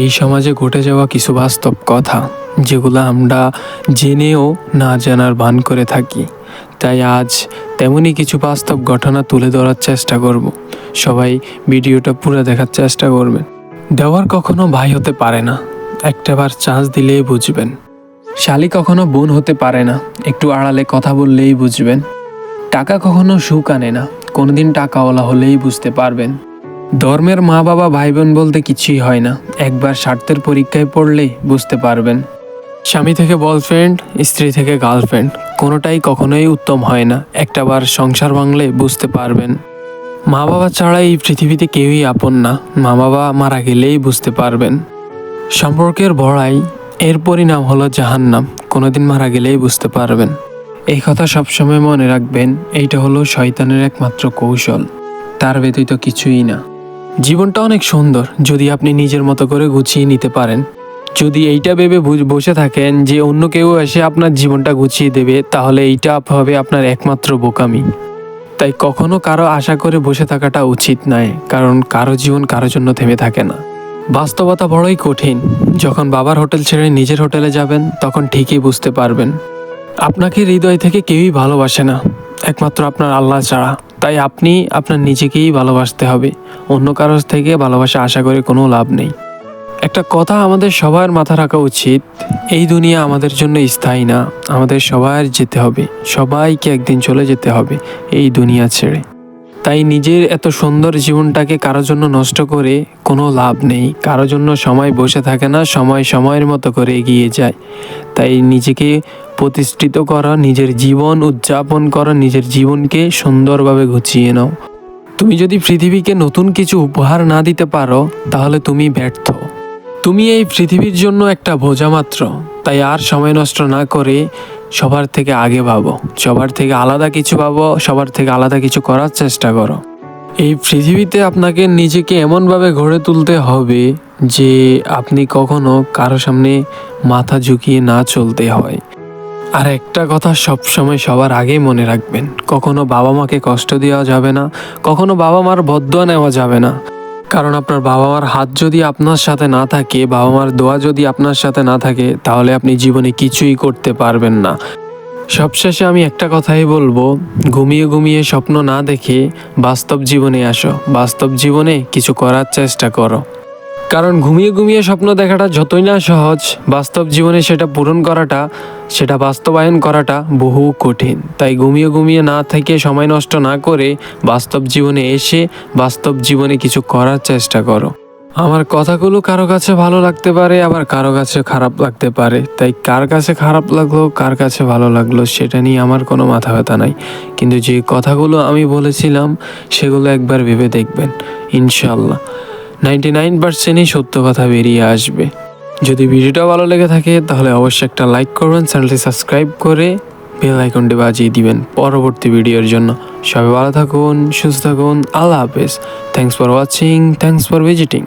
এই সমাজে ঘটে যাওয়া কিছু বাস্তব কথা, যেগুলো আমরা জেনেও না জানার ভান করে থাকি। তাই আজ তেমনই কিছু বাস্তব ঘটনা তুলে ধরার চেষ্টা করব। সবাই ভিডিওটা পুরো দেখার চেষ্টা করবেন। দেওয়ার কখনো ভাই হতে পারে না। একটাবার চান্স দিলেই বুঝবেন। শালি কখনো বোন হতে পারে না। একটু আড়ালে কথা বললেই বুঝবেন। টাকা কখনো সুখ আনে না। কোনোদিন টাকাওয়ালা হলেই বুঝতে পারবেন। ধর্মের মা বাবা ভাই বোন বলতে কিছুই হয় না। একবার স্বার্থের পরীক্ষায় পড়লেই বুঝতে পারবেন। স্বামী থেকে বয়ফ্রেন্ড, স্ত্রী থেকে গার্লফ্রেন্ড, কোনোটাই কখনোই উত্তম হয় না। একটাবার সংসার ভাঙলে বুঝতে পারবেন। মা বাবা ছাড়া এই পৃথিবীতে কেউই আপন না। মা বাবা মারা গেলেই বুঝতে পারবেন। সম্পর্কের ভড়াই এর পরিণাম হলো জাহান্নাম। কোনোদিন মারা গেলেই বুঝতে পারবেন। এই কথা সবসময় মনে রাখবেন, এইটা হলো শয়তানের একমাত্র কৌশল। তার ব্যতীত কিছুই না। জীবনটা অনেক সুন্দর, যদি আপনি নিজের মতো করে গুছিয়ে নিতে পারেন। যদি এইটা ভেবে বসে থাকেন যে অন্য কেউ এসে আপনার জীবনটা গুছিয়ে দেবে, তাহলে এইটা হবে আপনার একমাত্র বোকামি। তাই কখনো কারও আশা করে বসে থাকাটা উচিত নয়, কারণ কারও জীবন কারোর জন্য থেমে থাকে না। বাস্তবতা বড়ই কঠিন। যখন বাবার হোটেল ছেড়ে নিজের হোটেলে যাবেন, তখন ঠিকই বুঝতে পারবেন। আপনাকে হৃদয় থেকে কেউই ভালোবাসে না, একমাত্র আপনার আল্লাহ ছাড়া। তাই আপনি আপনার নিজেকেই ভালোবাসতে হবে। অন্য কারোর থেকে ভালোবাসা আশা করে কোনো লাভ নেই। একটা কথা আমাদের সবার মাথা রাখা উচিত, এই দুনিয়া আমাদের জন্য স্থায়ী না, আমাদের সবার যেতে হবে, সবাইকে একদিন চলে যেতে হবে এই দুনিয়া ছেড়ে। তাই নিজের এত সুন্দর জীবনটাকে কারোর জন্য নষ্ট করে কোনো লাভ নেই, কারোর জন্য সময় বসে থাকে না, সময় সময়ের মতো করে এগিয়ে যায়। তাই নিজেকে প্রতিষ্ঠিত করা, নিজের জীবন উদযাপন করা, নিজের জীবনকে সুন্দরভাবে গুছিয়ে নাও। তুমি যদি পৃথিবীকে নতুন কিছু উপহার না দিতে পারো, তাহলে তুমি ব্যর্থ। তুমি এই পৃথিবীর জন্য একটা বোঝা মাত্র, তাই আর সময় নষ্ট না করে সবার থেকে আগে ভাবো। সবার থেকে আলাদা কিছু ভাবো, সবার থেকে আলাদা কিছু করার চেষ্টা করো। এই পৃথিবীতে আপনাকে নিজেকে এমনভাবে গড়ে তুলতে হবে যে আপনি কখনো কারও সামনে মাথা ঝুঁকিয়ে না চলতে হয়। আর একটা কথা সবসময় সবার আগেই মনে রাখবেন, কখনো বাবা মাকে কষ্ট দেওয়া যাবে না, কখনো বাবা মার বদয়া নেওয়া যাবে না। কারণ আপনার বাবা মার হাত যদি আপনার সাথে না থাকে বাবা মার দোয়া যদি আপনার সাথে না থাকে, তাহলে আপনি জীবনে কিছুই করতে পারবেন না। সবশেষে আমি একটা কথাই বলব, ঘুমিয়ে ঘুমিয়ে স্বপ্ন না দেখে বাস্তব জীবনে আসো, বাস্তব জীবনে কিছু করার চেষ্টা করো। কারণ ঘুমিয়ে ঘুমিয়ে স্বপ্ন দেখাটা যতই না সহজ, বাস্তব জীবনে সেটা পূরণ করাটা, সেটা বাস্তবায়ন করাটা বহু কঠিন। তাই ঘুমিয়ে ঘুমিয়ে না থেকে সময় নষ্ট না করে বাস্তব জীবনে এসে বাস্তব জীবনে কিছু করার চেষ্টা করো। আমার কথাগুলো কারও কাছে ভালো লাগতে পারে, আবার কারও কাছে খারাপ লাগতে পারে। তাই কার কাছে খারাপ লাগল, কার কাছে ভালো লাগল, সেটা নিয়ে আমার কোনো মাথা ব্যথা নাই। কিন্তু যে কথাগুলো আমি বলেছিলাম, সেগুলো একবার ভেবে দেখবেন ইনশাল্লাহ নাইনটি নাইন পার্সেন্টই সত্য কথা বেরিয়ে আসবে। যদি ভিডিওটা ভালো লেগে থাকে, তাহলে অবশ্যই একটা লাইক করবেন, চ্যানেলটি সাবস্ক্রাইব করে বেল আইকনটি বাজিয়ে দিবেন পরবর্তী ভিডিওর জন্য। সবাই ভালো থাকুন, সুস্থ থাকুন, আল্লাহ হাফেজ। Thanks for watching thanks for visiting